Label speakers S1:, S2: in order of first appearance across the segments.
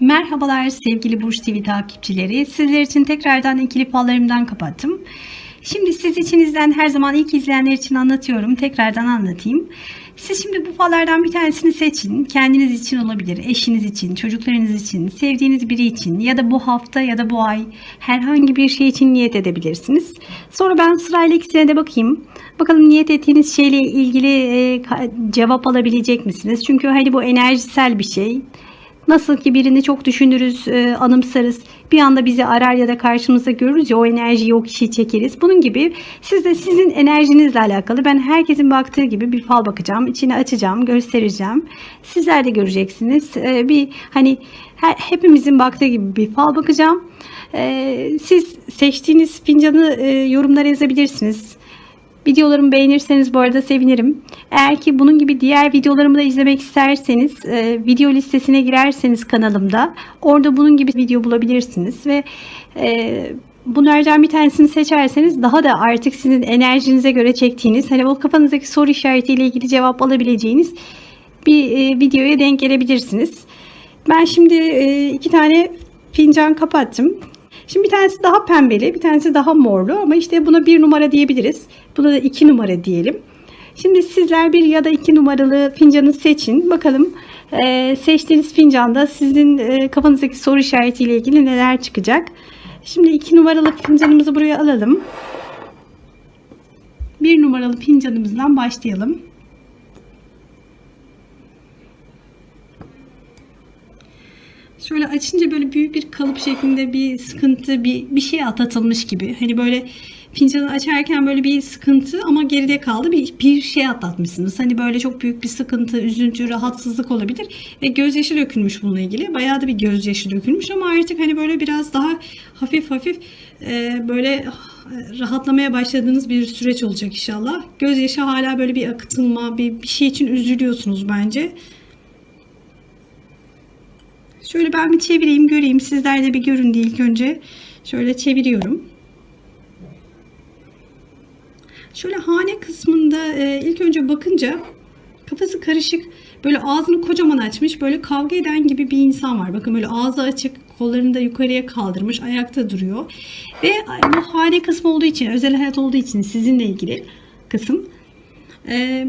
S1: Merhabalar sevgili Burç TV takipçileri. Sizler için tekrardan ikili fallarımdan kapattım. Şimdi siz içinizden her zaman ilk izleyenler için anlatıyorum. Tekrardan anlatayım. Siz şimdi bu fallardan bir tanesini seçin. Kendiniz için olabilir, eşiniz için, çocuklarınız için, sevdiğiniz biri için ya da bu hafta ya da bu ay herhangi bir şey için niyet edebilirsiniz. Sonra ben sırayla ikisine de bakayım. Bakalım niyet ettiğiniz şeyle ilgili e, cevap alabilecek misiniz? Çünkü hani bu enerjisel bir şey. Nasıl ki birini çok düşünürüz, e, anımsarız. Bir anda bizi arar ya da karşımızda görürüz ya o enerjiyi o kişiyi çekeriz. Bunun gibi siz de sizin enerjinizle alakalı ben herkesin baktığı gibi bir fal bakacağım. içini açacağım, göstereceğim. Sizler de göreceksiniz. E, bir hani her, hepimizin baktığı gibi bir fal bakacağım. E, siz seçtiğiniz fincanı yorumlara yazabilirsiniz. Videolarımı beğenirseniz bu arada sevinirim. Eğer ki bunun gibi diğer videolarımı da izlemek isterseniz e, video listesine girerseniz kanalımda orada bunun gibi video bulabilirsiniz ve e, bunlardan bir tanesini seçerseniz daha da artık sizin enerjinize göre çektiğiniz hani o kafanızdaki soru işaretiyle ilgili cevap alabileceğiniz bir e, videoya denk gelebilirsiniz. Ben şimdi e, iki tane fincan kapattım. Şimdi bir tanesi daha pembeli, bir tanesi daha morlu ama işte buna bir numara diyebiliriz. Buna da iki numara diyelim. Şimdi sizler bir ya da iki numaralı fincanı seçin. Bakalım e, seçtiğiniz fincanda sizin e, kafanızdaki soru işaretiyle ilgili neler çıkacak. Şimdi iki numaralı fincanımızı buraya alalım. Bir numaralı fincanımızdan başlayalım. Şöyle açınca böyle büyük bir kalıp şeklinde bir sıkıntı, bir, bir şey atlatılmış gibi. Hani böyle fincanı açarken böyle bir sıkıntı ama geride kaldı. Bir, bir şey atlatmışsınız. Hani böyle çok büyük bir sıkıntı, üzüntü, rahatsızlık olabilir. Ve gözyaşı dökülmüş bununla ilgili. Bayağı da bir gözyaşı dökülmüş ama artık hani böyle biraz daha hafif hafif e, böyle rahatlamaya başladığınız bir süreç olacak inşallah. Gözyaşı hala böyle bir akıtılma, bir, bir şey için üzülüyorsunuz bence. Şöyle ben bir çevireyim göreyim. Sizler de bir görün diye ilk önce. Şöyle çeviriyorum. Şöyle hane kısmında e, ilk önce bakınca kafası karışık böyle ağzını kocaman açmış böyle kavga eden gibi bir insan var. Bakın böyle ağzı açık kollarını da yukarıya kaldırmış ayakta duruyor. Ve bu hane kısmı olduğu için özel hayat olduğu için sizinle ilgili kısım. Eee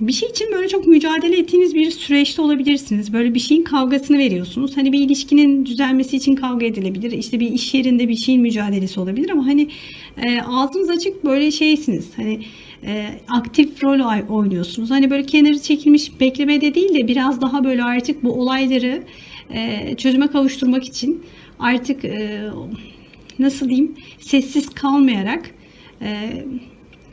S1: bir şey için böyle çok mücadele ettiğiniz bir süreçte olabilirsiniz. Böyle bir şeyin kavgasını veriyorsunuz. Hani bir ilişkinin düzelmesi için kavga edilebilir. İşte bir iş yerinde bir şeyin mücadelesi olabilir ama hani e, ağzınız açık böyle şeysiniz. Hani e, aktif rol oynuyorsunuz. Hani böyle kenarı çekilmiş beklemede değil de biraz daha böyle artık bu olayları e, çözüme kavuşturmak için artık e, nasıl diyeyim sessiz kalmayarak e,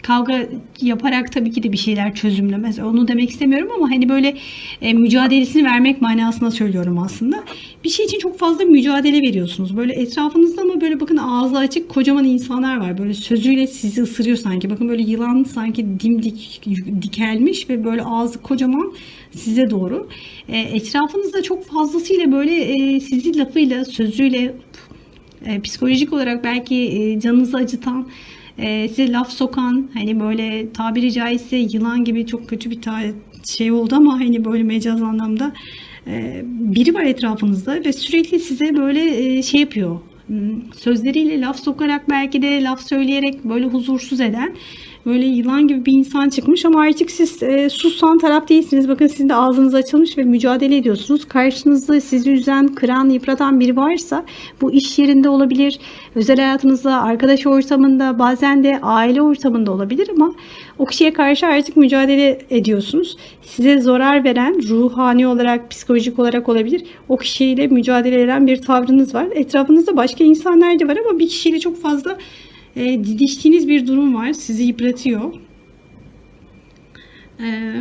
S1: kavga yaparak tabii ki de bir şeyler çözümlemez. Onu demek istemiyorum ama hani böyle e, mücadelesini vermek manasında söylüyorum aslında. Bir şey için çok fazla mücadele veriyorsunuz. Böyle etrafınızda ama böyle bakın ağzı açık kocaman insanlar var. Böyle sözüyle sizi ısırıyor sanki. Bakın böyle yılan sanki dimdik dikelmiş ve böyle ağzı kocaman size doğru. E, etrafınızda çok fazlasıyla böyle e, sizi lafıyla, sözüyle e, psikolojik olarak belki e, canınızı acıtan e, size laf sokan hani böyle tabiri caizse yılan gibi çok kötü bir şey oldu ama hani böyle mecaz anlamda e, biri var etrafınızda ve sürekli size böyle e, şey yapıyor. Hmm, sözleriyle laf sokarak belki de laf söyleyerek böyle huzursuz eden böyle yılan gibi bir insan çıkmış ama artık siz e, susan taraf değilsiniz. Bakın sizin de ağzınız açılmış ve mücadele ediyorsunuz. Karşınızda sizi üzen, kıran, yıpratan biri varsa bu iş yerinde olabilir, özel hayatınızda, arkadaş ortamında, bazen de aile ortamında olabilir ama o kişiye karşı artık mücadele ediyorsunuz. Size zarar veren ruhani olarak, psikolojik olarak olabilir. O kişiyle mücadele eden bir tavrınız var. Etrafınızda başka insanlar da var ama bir kişiyle çok fazla e, didiştiğiniz bir durum var. Sizi yıpratıyor. E,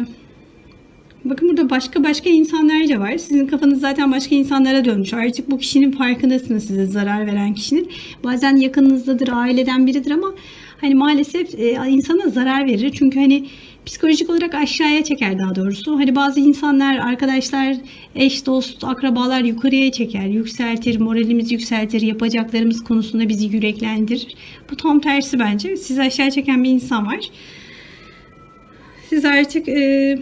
S1: bakın burada başka başka insanlar da var. Sizin kafanız zaten başka insanlara dönmüş. Artık bu kişinin farkındasınız size zarar veren kişinin. Bazen yakınınızdadır, aileden biridir ama hani maalesef e, insana zarar verir. Çünkü hani psikolojik olarak aşağıya çeker daha doğrusu. Hani bazı insanlar, arkadaşlar, eş, dost, akrabalar yukarıya çeker, yükseltir, moralimizi yükseltir, yapacaklarımız konusunda bizi yüreklendirir. Bu tam tersi bence. Sizi aşağı çeken bir insan var. Siz artık e,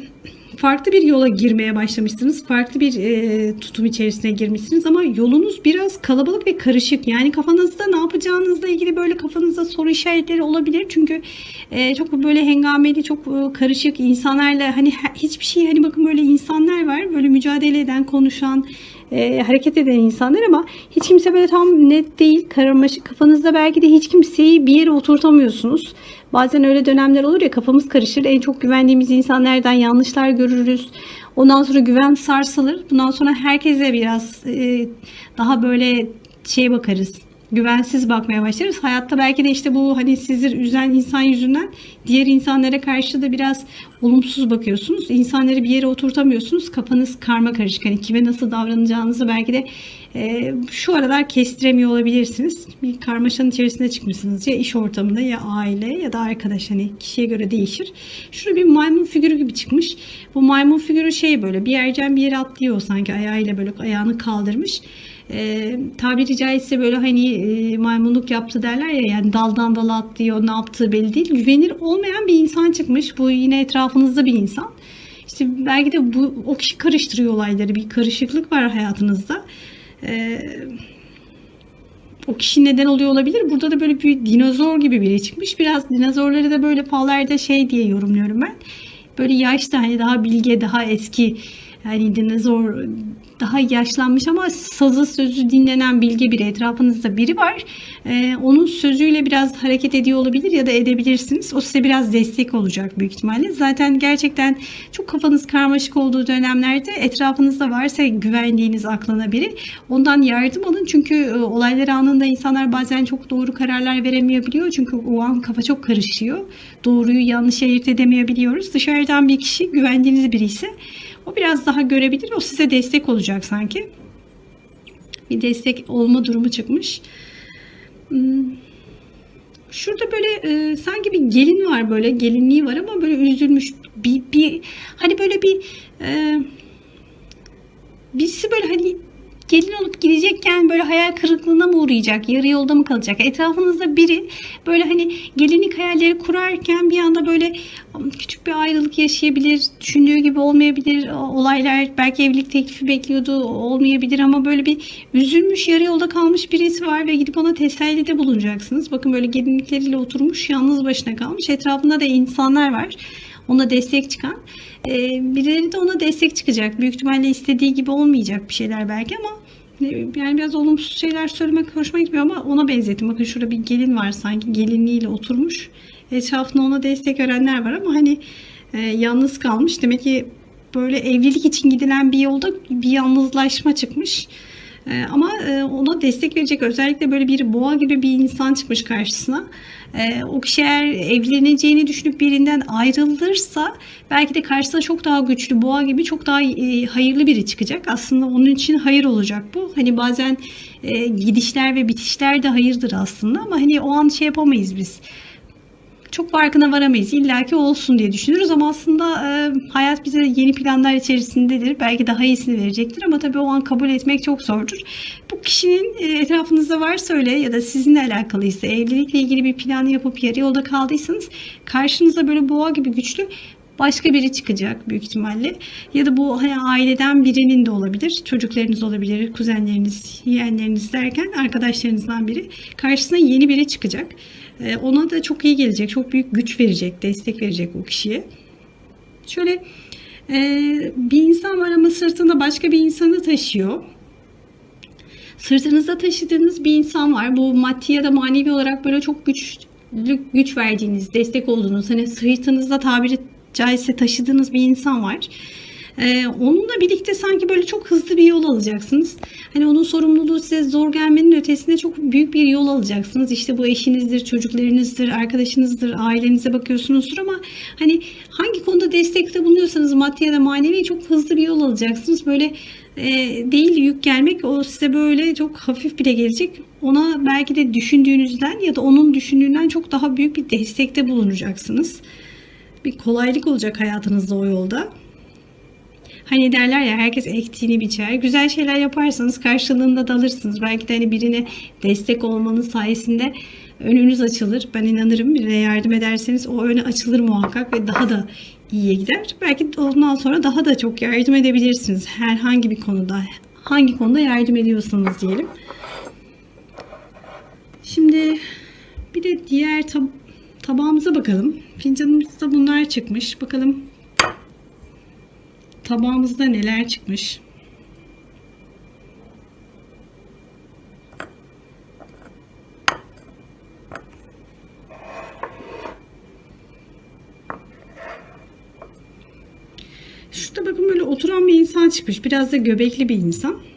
S1: farklı bir yola girmeye başlamışsınız. Farklı bir e, tutum içerisine girmişsiniz ama yolunuz biraz kalabalık ve karışık. Yani kafanızda ne yapacağınızla ilgili böyle kafanızda soru işaretleri olabilir. Çünkü e, çok böyle hengameli, çok e, karışık insanlarla hani hiçbir şey hani bakın böyle insanlar var. Böyle mücadele eden, konuşan, e, hareket eden insanlar ama hiç kimse böyle tam net değil. Karmaşık kafanızda belki de hiç kimseyi bir yere oturtamıyorsunuz. Bazen öyle dönemler olur ya kafamız karışır. En çok güvendiğimiz insanlardan yanlışlar görürüz. Ondan sonra güven sarsılır. Bundan sonra herkese biraz e, daha böyle şey bakarız güvensiz bakmaya başlarız. Hayatta belki de işte bu hani sizi üzen insan yüzünden diğer insanlara karşı da biraz olumsuz bakıyorsunuz. İnsanları bir yere oturtamıyorsunuz. Kafanız karma karışık. Hani kime nasıl davranacağınızı belki de e, şu aralar kestiremiyor olabilirsiniz. Bir karmaşanın içerisinde çıkmışsınız. Ya iş ortamında ya aile ya da arkadaş. Hani kişiye göre değişir. Şurada bir maymun figürü gibi çıkmış. Bu maymun figürü şey böyle bir yerden bir yere atlıyor sanki ayağıyla böyle ayağını kaldırmış e, tabiri caizse böyle hani e, maymunluk yaptı derler ya yani daldan dala atlıyor ne yaptığı belli değil. Güvenir olmayan bir insan çıkmış. Bu yine etrafınızda bir insan. İşte belki de bu o kişi karıştırıyor olayları. Bir karışıklık var hayatınızda. Eee o kişi neden oluyor olabilir. Burada da böyle bir dinozor gibi biri çıkmış. Biraz dinozorları da böyle fallarda şey diye yorumluyorum ben. Böyle yaşta hani daha bilge, daha eski yani dinozor daha yaşlanmış ama sazı sözü dinlenen bilge biri etrafınızda biri var. Ee, onun sözüyle biraz hareket ediyor olabilir ya da edebilirsiniz. O size biraz destek olacak büyük ihtimalle. Zaten gerçekten çok kafanız karmaşık olduğu dönemlerde etrafınızda varsa güvendiğiniz aklına biri ondan yardım alın. Çünkü e, olaylar anında insanlar bazen çok doğru kararlar veremeyebiliyor. Çünkü o an kafa çok karışıyor. Doğruyu yanlış ayırt edemeyebiliyoruz. Dışarıdan bir kişi güvendiğiniz biri ise o biraz daha görebilir. O size destek olacak sanki. Bir destek olma durumu çıkmış. Hmm. Şurada böyle e, sanki bir gelin var böyle gelinliği var ama böyle üzülmüş bir, bir hani böyle bir e, birisi böyle hani gelin olup gidecekken böyle hayal kırıklığına mı uğrayacak? Yarı yolda mı kalacak? Etrafınızda biri böyle hani gelinlik hayalleri kurarken bir anda böyle küçük bir ayrılık yaşayabilir. Düşündüğü gibi olmayabilir. Olaylar belki evlilik teklifi bekliyordu. Olmayabilir ama böyle bir üzülmüş yarı yolda kalmış birisi var ve gidip ona tesellide bulunacaksınız. Bakın böyle gelinlikleriyle oturmuş yalnız başına kalmış. Etrafında da insanlar var ona destek çıkan. E, birileri de ona destek çıkacak. Büyük ihtimalle istediği gibi olmayacak bir şeyler belki ama yani biraz olumsuz şeyler söylemek hoşuma gitmiyor ama ona benzettim. Bakın şurada bir gelin var sanki gelinliğiyle oturmuş. Etrafında ona destek verenler var ama hani e, yalnız kalmış. Demek ki böyle evlilik için gidilen bir yolda bir yalnızlaşma çıkmış. E, ama e, ona destek verecek özellikle böyle bir boğa gibi bir insan çıkmış karşısına. E, o kişi eğer evleneceğini düşünüp birinden ayrılırsa belki de karşısına çok daha güçlü boğa gibi çok daha hayırlı biri çıkacak. Aslında onun için hayır olacak bu. Hani bazen gidişler ve bitişler de hayırdır aslında ama hani o an şey yapamayız biz çok farkına varamayız. İlla ki olsun diye düşünürüz ama aslında e, hayat bize yeni planlar içerisindedir. Belki daha iyisini verecektir ama tabii o an kabul etmek çok zordur. Bu kişinin e, etrafınızda varsa öyle ya da sizinle alakalıysa evlilikle ilgili bir plan yapıp yarı yolda kaldıysanız karşınıza böyle boğa gibi güçlü başka biri çıkacak büyük ihtimalle. Ya da bu hani aileden birinin de olabilir. Çocuklarınız olabilir, kuzenleriniz, yeğenleriniz derken arkadaşlarınızdan biri. Karşısına yeni biri çıkacak. Ee, ona da çok iyi gelecek. Çok büyük güç verecek, destek verecek o kişiye. Şöyle e, bir insan var ama sırtında başka bir insanı taşıyor. Sırtınızda taşıdığınız bir insan var. Bu maddi ya da manevi olarak böyle çok güç güç verdiğiniz, destek olduğunuz, hani sırtınızda tabiri caizse taşıdığınız bir insan var. Ee, onunla birlikte sanki böyle çok hızlı bir yol alacaksınız. Hani onun sorumluluğu size zor gelmenin ötesinde çok büyük bir yol alacaksınız. İşte bu eşinizdir, çocuklarınızdır, arkadaşınızdır, ailenize bakıyorsunuzdur ama hani hangi konuda destekte bulunuyorsanız maddi ya da manevi çok hızlı bir yol alacaksınız. Böyle e, değil yük gelmek o size böyle çok hafif bile gelecek. Ona belki de düşündüğünüzden ya da onun düşündüğünden çok daha büyük bir destekte bulunacaksınız. Bir kolaylık olacak hayatınızda o yolda. Hani derler ya herkes ektiğini biçer. Güzel şeyler yaparsanız karşılığında da alırsınız. Belki de hani birine destek olmanın sayesinde önünüz açılır. Ben inanırım. Birine yardım ederseniz o öne açılır muhakkak ve daha da iyiye gider. Belki ondan sonra daha da çok yardım edebilirsiniz. Herhangi bir konuda. Hangi konuda yardım ediyorsanız diyelim. Şimdi bir de diğer tab tabağımıza bakalım. Fincanımızda bunlar çıkmış. Bakalım tabağımızda neler çıkmış. Şurada bakın böyle oturan bir insan çıkmış. Biraz da göbekli bir insan.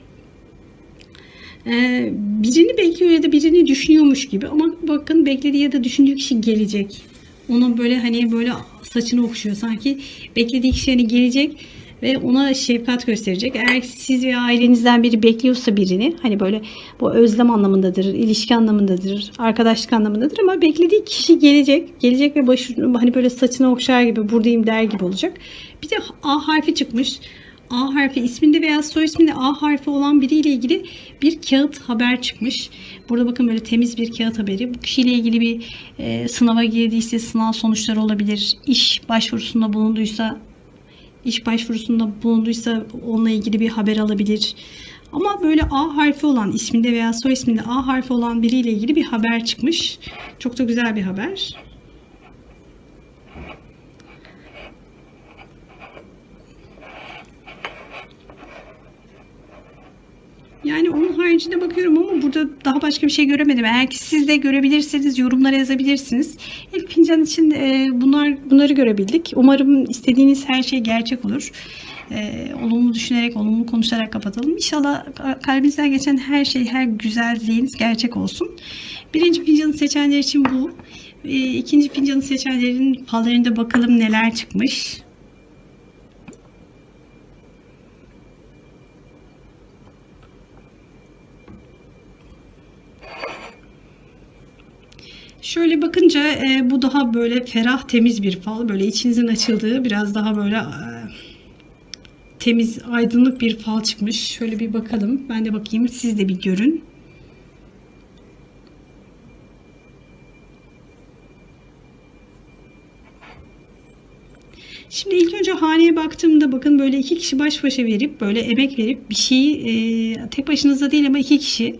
S1: Ee, birini bekliyor ya da birini düşünüyormuş gibi. Ama bakın beklediği ya da düşündüğü kişi gelecek. Onun böyle hani böyle saçını okşuyor. Sanki beklediği kişi hani gelecek ve ona şefkat gösterecek. Eğer siz veya ailenizden biri bekliyorsa birini hani böyle bu özlem anlamındadır, ilişki anlamındadır, arkadaşlık anlamındadır ama beklediği kişi gelecek. Gelecek ve başı hani böyle saçını okşar gibi buradayım der gibi olacak. Bir de A harfi çıkmış. A harfi isminde veya soy isminde A harfi olan biriyle ilgili bir kağıt haber çıkmış. Burada bakın böyle temiz bir kağıt haberi. Bu kişiyle ilgili bir e, sınava girdiyse sınav sonuçları olabilir. İş başvurusunda bulunduysa iş başvurusunda bulunduysa onunla ilgili bir haber alabilir. Ama böyle A harfi olan isminde veya soy isminde A harfi olan biriyle ilgili bir haber çıkmış. Çok da güzel bir haber. Yani onun haricinde bakıyorum ama burada daha başka bir şey göremedim. Eğer ki siz de görebilirseniz yorumlara yazabilirsiniz. İlk fincan için e, bunlar bunları görebildik. Umarım istediğiniz her şey gerçek olur. E, olumlu düşünerek, olumlu konuşarak kapatalım. İnşallah kalbinizden geçen her şey, her güzel gerçek olsun. Birinci fincanı seçenler için bu. E, ikinci fincanı seçenlerin fallarında bakalım neler çıkmış. Şöyle bakınca e, bu daha böyle ferah temiz bir fal. Böyle içinizin açıldığı biraz daha böyle e, temiz aydınlık bir fal çıkmış. Şöyle bir bakalım. Ben de bakayım siz de bir görün. Şimdi ilk önce haneye baktığımda bakın böyle iki kişi baş başa verip böyle emek verip bir şeyi e, tek başınıza değil ama iki kişi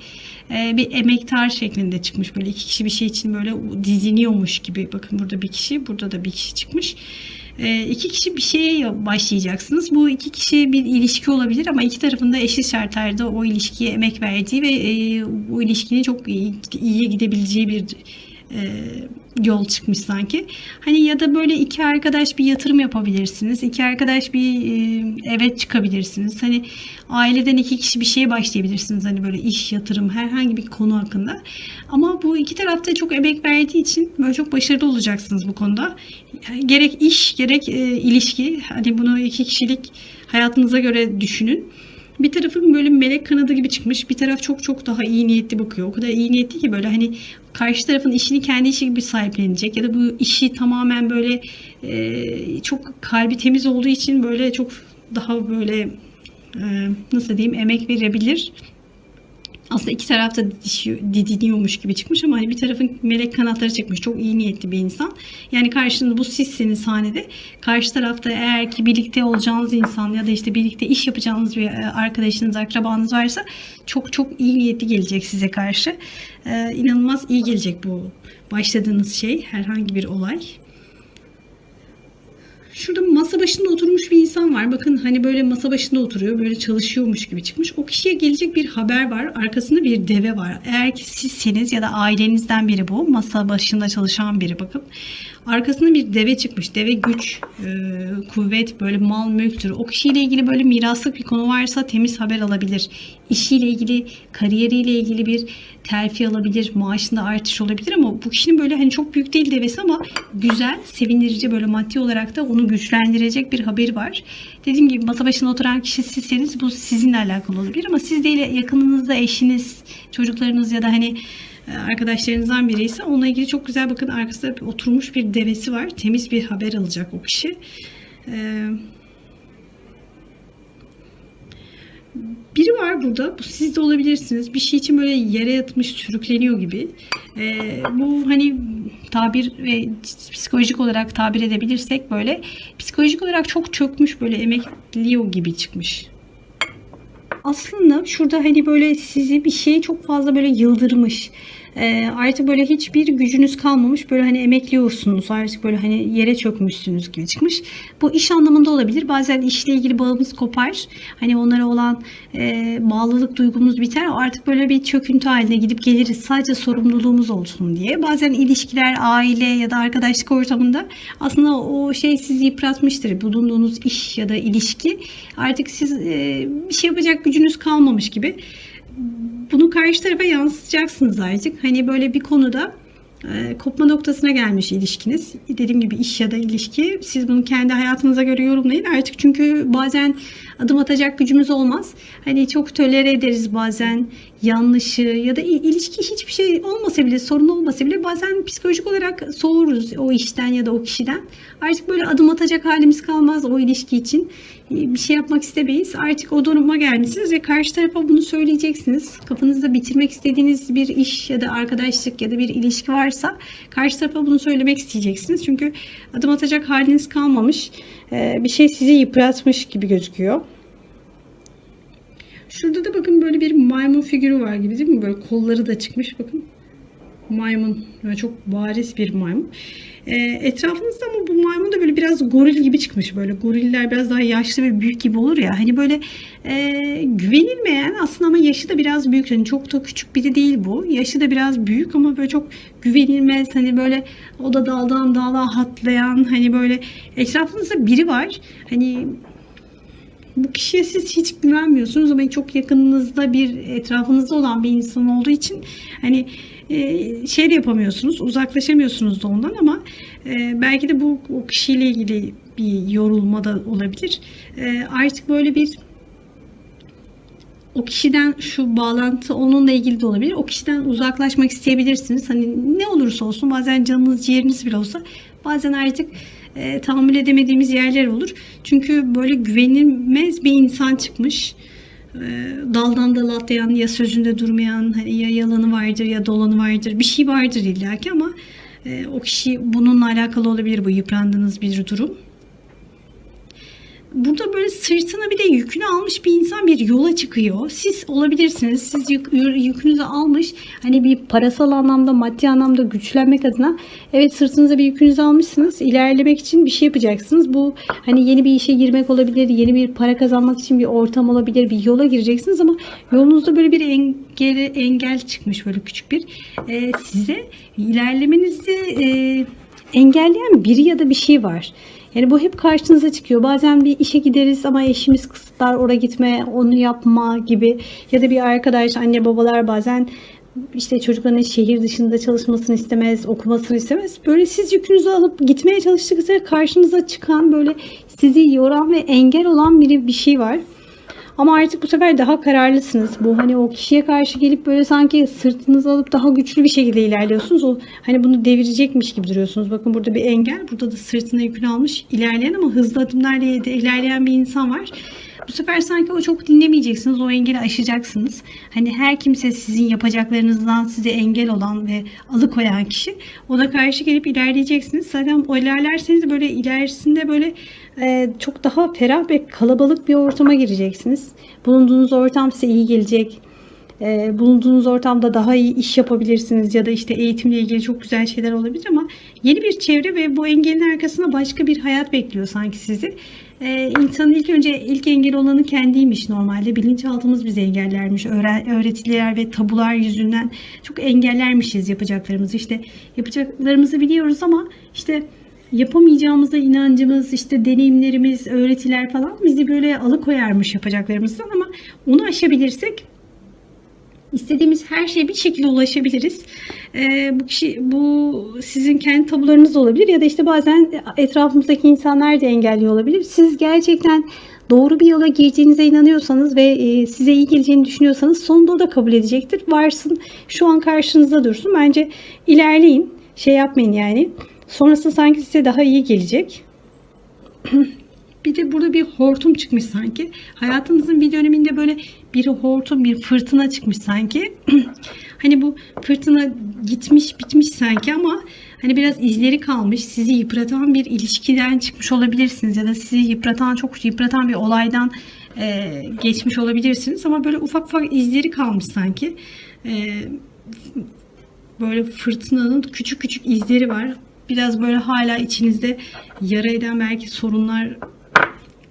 S1: e, bir emektar şeklinde çıkmış. Böyle iki kişi bir şey için böyle diziniyormuş gibi. Bakın burada bir kişi, burada da bir kişi çıkmış. E, iki kişi bir şeye başlayacaksınız. Bu iki kişi bir ilişki olabilir ama iki tarafında eşit şartlarda o ilişkiye emek verdiği ve e, bu ilişkinin çok iyi, iyiye gidebileceği bir e, yol çıkmış sanki. Hani ya da böyle iki arkadaş bir yatırım yapabilirsiniz. İki arkadaş bir e, evet çıkabilirsiniz. Hani aileden iki kişi bir şeye başlayabilirsiniz. Hani böyle iş, yatırım, herhangi bir konu hakkında. Ama bu iki tarafta çok emek verdiği için böyle çok başarılı olacaksınız bu konuda. Gerek iş, gerek e, ilişki. Hani bunu iki kişilik hayatınıza göre düşünün. Bir tarafın böyle melek kanadı gibi çıkmış. Bir taraf çok çok daha iyi niyetli bakıyor. O kadar iyi niyetli ki böyle hani karşı tarafın işini kendi işi gibi sahiplenecek ya da bu işi tamamen böyle e, çok kalbi temiz olduğu için böyle çok daha böyle e, nasıl diyeyim emek verebilir aslında iki tarafta didiniyormuş gibi çıkmış ama hani bir tarafın melek kanatları çıkmış. Çok iyi niyetli bir insan. Yani karşında bu sizsiniz sahnede. Karşı tarafta eğer ki birlikte olacağınız insan ya da işte birlikte iş yapacağınız bir e, arkadaşınız, akrabanız varsa çok çok iyi niyetli gelecek size karşı. Ee, inanılmaz iyi gelecek bu başladığınız şey. Herhangi bir olay. Şurada masa başında oturmuş bir insan var. Bakın hani böyle masa başında oturuyor. Böyle çalışıyormuş gibi çıkmış. O kişiye gelecek bir haber var. Arkasında bir deve var. Eğer ki sizseniz ya da ailenizden biri bu. Masa başında çalışan biri bakın. Arkasında bir deve çıkmış. Deve güç, e, kuvvet, böyle mal mülktür. O kişiyle ilgili böyle miraslık bir konu varsa temiz haber alabilir. İşiyle ilgili, kariyeriyle ilgili bir terfi alabilir, maaşında artış olabilir ama bu kişinin böyle hani çok büyük değil devesi ama güzel, sevindirici böyle maddi olarak da onu güçlendirecek bir haberi var. Dediğim gibi masa başında oturan kişi sizseniz bu sizinle alakalı olabilir ama siz değil yakınınızda eşiniz, çocuklarınız ya da hani arkadaşlarınızdan biri ise onunla ilgili çok güzel bakın arkasında oturmuş bir devesi var. Temiz bir haber alacak o kişi. Ee, Biri var burada. Bu siz de olabilirsiniz. Bir şey için böyle yere yatmış, sürükleniyor gibi. Ee, bu hani tabir ve psikolojik olarak tabir edebilirsek böyle psikolojik olarak çok çökmüş böyle emekliyor gibi çıkmış aslında şurada hani böyle sizi bir şey çok fazla böyle yıldırmış. E, artık böyle hiçbir gücünüz kalmamış. Böyle hani emekliyorsunuz. Artık böyle hani yere çökmüşsünüz gibi çıkmış. Bu iş anlamında olabilir. Bazen işle ilgili bağımız kopar. Hani onlara olan e, bağlılık duygumuz biter. Artık böyle bir çöküntü haline gidip geliriz. Sadece sorumluluğumuz olsun diye. Bazen ilişkiler, aile ya da arkadaşlık ortamında aslında o şey sizi yıpratmıştır. Bulunduğunuz iş ya da ilişki. Artık siz e, bir şey yapacak gücünüz kalmamış gibi bunu karşı tarafa yansıtacaksınız artık. Hani böyle bir konuda e, kopma noktasına gelmiş ilişkiniz. Dediğim gibi iş ya da ilişki. Siz bunu kendi hayatınıza göre yorumlayın artık çünkü bazen adım atacak gücümüz olmaz. Hani çok tölere ederiz bazen yanlışı ya da ilişki hiçbir şey olmasa bile sorun olmasa bile bazen psikolojik olarak soğuruz o işten ya da o kişiden. Artık böyle adım atacak halimiz kalmaz o ilişki için. Bir şey yapmak istemeyiz. Artık o duruma gelmişsiniz ve karşı tarafa bunu söyleyeceksiniz. Kafanızda bitirmek istediğiniz bir iş ya da arkadaşlık ya da bir ilişki varsa karşı tarafa bunu söylemek isteyeceksiniz. Çünkü adım atacak haliniz kalmamış. Bir şey sizi yıpratmış gibi gözüküyor. Şurada da bakın böyle bir maymun figürü var gibi değil mi? Böyle kolları da çıkmış bakın. Maymun. Böyle çok bariz bir maymun. E, etrafınızda ama bu maymun da böyle biraz goril gibi çıkmış. Böyle goriller biraz daha yaşlı ve büyük gibi olur ya. Hani böyle e, güvenilmeyen aslında ama yaşı da biraz büyük. Hani çok da küçük biri değil bu. Yaşı da biraz büyük ama böyle çok güvenilmez. Hani böyle o da daldan dala hatlayan hani böyle etrafınızda biri var. Hani bu kişiye siz hiç güvenmiyorsunuz ama çok yakınınızda bir etrafınızda olan bir insan olduğu için hani e, şey yapamıyorsunuz uzaklaşamıyorsunuz da ondan ama e, belki de bu o kişiyle ilgili bir yorulma da olabilir. E, artık böyle bir o kişiden şu bağlantı onunla ilgili de olabilir. O kişiden uzaklaşmak isteyebilirsiniz. Hani ne olursa olsun bazen canınız ciğeriniz bile olsa bazen artık e, tahammül edemediğimiz yerler olur. Çünkü böyle güvenilmez bir insan çıkmış. E, daldan dala atlayan ya sözünde durmayan hani ya yalanı vardır ya dolanı vardır bir şey vardır illaki ama e, o kişi bununla alakalı olabilir bu yıprandığınız bir durum burada böyle sırtına bir de yükünü almış bir insan bir yola çıkıyor. Siz olabilirsiniz. Siz yük, yükünüzü almış. Hani bir parasal anlamda, maddi anlamda güçlenmek adına evet sırtınıza bir yükünüzü almışsınız. İlerlemek için bir şey yapacaksınız. Bu hani yeni bir işe girmek olabilir, yeni bir para kazanmak için bir ortam olabilir, bir yola gireceksiniz ama yolunuzda böyle bir engel engel çıkmış böyle küçük bir e, size ilerlemenizi e, engelleyen biri ya da bir şey var. Yani bu hep karşınıza çıkıyor. Bazen bir işe gideriz ama eşimiz kısıtlar oraya gitme, onu yapma gibi. Ya da bir arkadaş, anne babalar bazen işte çocukların şehir dışında çalışmasını istemez, okumasını istemez. Böyle siz yükünüzü alıp gitmeye çalıştıkça karşınıza çıkan böyle sizi yoran ve engel olan biri bir şey var. Ama artık bu sefer daha kararlısınız. Bu hani o kişiye karşı gelip böyle sanki sırtınızı alıp daha güçlü bir şekilde ilerliyorsunuz. O hani bunu devirecekmiş gibi duruyorsunuz. Bakın burada bir engel. Burada da sırtına yükünü almış ilerleyen ama hızlı adımlarla ilerleyen bir insan var. Bu sefer sanki o çok dinlemeyeceksiniz. O engeli aşacaksınız. Hani her kimse sizin yapacaklarınızdan size engel olan ve alıkoyan kişi ona karşı gelip ilerleyeceksiniz. Zaten o ilerlerseniz böyle ilerisinde böyle çok daha ferah ve kalabalık bir ortama gireceksiniz. Bulunduğunuz ortam size iyi gelecek. E, bulunduğunuz ortamda daha iyi iş yapabilirsiniz ya da işte eğitimle ilgili çok güzel şeyler olabilir ama yeni bir çevre ve bu engelin arkasında başka bir hayat bekliyor sanki sizi. Ee, insanın ilk önce ilk engel olanı kendiymiş normalde. Bilinçaltımız bizi engellermiş. öğretiler ve tabular yüzünden çok engellermişiz yapacaklarımızı. İşte yapacaklarımızı biliyoruz ama işte yapamayacağımıza inancımız, işte deneyimlerimiz, öğretiler falan bizi böyle alıkoyarmış yapacaklarımızdan ama onu aşabilirsek istediğimiz her şeye bir şekilde ulaşabiliriz. Ee, bu kişi bu sizin kendi tabularınız olabilir ya da işte bazen etrafımızdaki insanlar da engelliyor olabilir. Siz gerçekten doğru bir yola gireceğinize inanıyorsanız ve e, size iyi geleceğini düşünüyorsanız sonunda o da kabul edecektir. Varsın şu an karşınızda dursun. Bence ilerleyin. Şey yapmayın yani. Sonrası sanki size daha iyi gelecek. bir de burada bir hortum çıkmış sanki. Hayatınızın bir döneminde böyle bir hortum, bir fırtına çıkmış sanki. hani bu fırtına gitmiş, bitmiş sanki ama hani biraz izleri kalmış. Sizi yıpratan bir ilişkiden çıkmış olabilirsiniz ya da sizi yıpratan, çok yıpratan bir olaydan e, geçmiş olabilirsiniz ama böyle ufak ufak izleri kalmış sanki. E, böyle fırtınanın küçük küçük izleri var. Biraz böyle hala içinizde yara eden belki sorunlar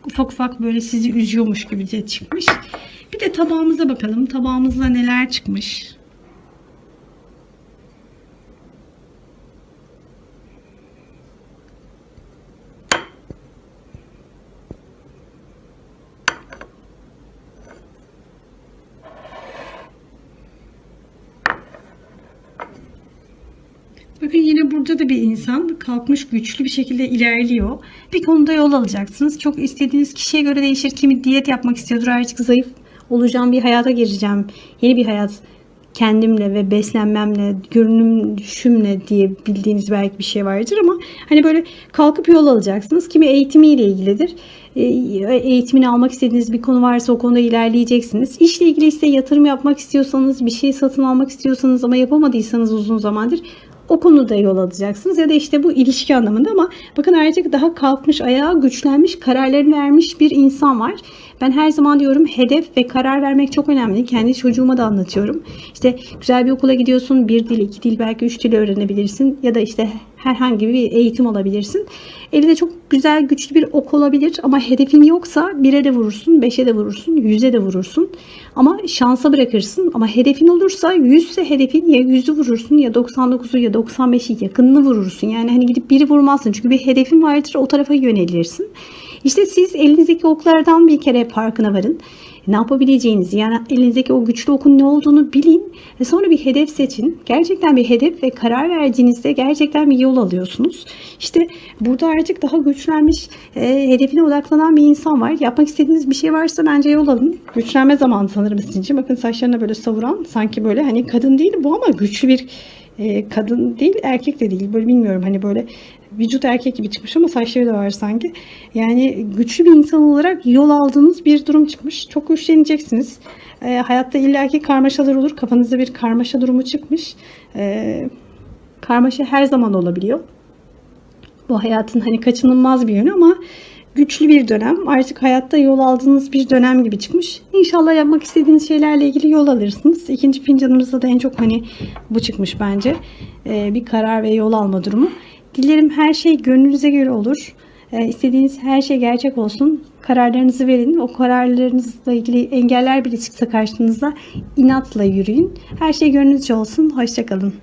S1: ufak ufak böyle sizi üzüyormuş gibi de çıkmış. Bir de tabağımıza bakalım. Tabağımızda neler çıkmış. Bakın yine burada da bir insan kalkmış güçlü bir şekilde ilerliyor. Bir konuda yol alacaksınız. Çok istediğiniz kişiye göre değişir. Kimi diyet yapmak istiyordur. Artık zayıf olacağım bir hayata gireceğim. Yeni bir hayat kendimle ve beslenmemle, görünüşümle diye bildiğiniz belki bir şey vardır ama hani böyle kalkıp yol alacaksınız. Kimi eğitimiyle ilgilidir. E, Eğitimini almak istediğiniz bir konu varsa o konuda ilerleyeceksiniz. İşle ilgili ise yatırım yapmak istiyorsanız, bir şey satın almak istiyorsanız ama yapamadıysanız uzun zamandır o konuda yol alacaksınız ya da işte bu ilişki anlamında ama bakın artık daha kalkmış ayağa güçlenmiş kararlarını vermiş bir insan var. Ben her zaman diyorum hedef ve karar vermek çok önemli. Kendi çocuğuma da anlatıyorum. İşte güzel bir okula gidiyorsun. Bir dil, iki dil, belki üç dil öğrenebilirsin. Ya da işte herhangi bir eğitim alabilirsin. Elinde çok güzel, güçlü bir ok olabilir ama hedefin yoksa bire de vurursun, beşe de vurursun, yüze de vurursun. Ama şansa bırakırsın. Ama hedefin olursa yüzse hedefin ya yüzü vurursun ya 99'u ya 95'i yakınını vurursun. Yani hani gidip biri vurmazsın. Çünkü bir hedefin vardır o tarafa yönelirsin. İşte siz elinizdeki oklardan bir kere farkına varın. Ne yapabileceğinizi yani elinizdeki o güçlü okun ne olduğunu bilin ve sonra bir hedef seçin. Gerçekten bir hedef ve karar verdiğinizde gerçekten bir yol alıyorsunuz. İşte burada artık daha güçlenmiş, e, hedefine odaklanan bir insan var. Yapmak istediğiniz bir şey varsa bence yol alın. Güçlenme zamanı sanırım sizin için. Bakın saçlarına böyle savuran sanki böyle hani kadın değil bu ama güçlü bir e, kadın değil erkek de değil böyle bilmiyorum hani böyle vücut erkek gibi çıkmış ama saçları da var sanki. Yani güçlü bir insan olarak yol aldığınız bir durum çıkmış. Çok güçleneceksiniz. E, hayatta illaki karmaşalar olur. Kafanızda bir karmaşa durumu çıkmış. E, karmaşa her zaman olabiliyor. Bu hayatın hani kaçınılmaz bir yönü ama güçlü bir dönem. Artık hayatta yol aldığınız bir dönem gibi çıkmış. İnşallah yapmak istediğiniz şeylerle ilgili yol alırsınız. İkinci fincanımızda da en çok hani bu çıkmış bence. Ee, bir karar ve yol alma durumu. Dilerim her şey gönlünüze göre olur. Ee, istediğiniz her şey gerçek olsun. Kararlarınızı verin. O kararlarınızla ilgili engeller bile çıksa karşınıza inatla yürüyün. Her şey gönlünüzce olsun. Hoşçakalın.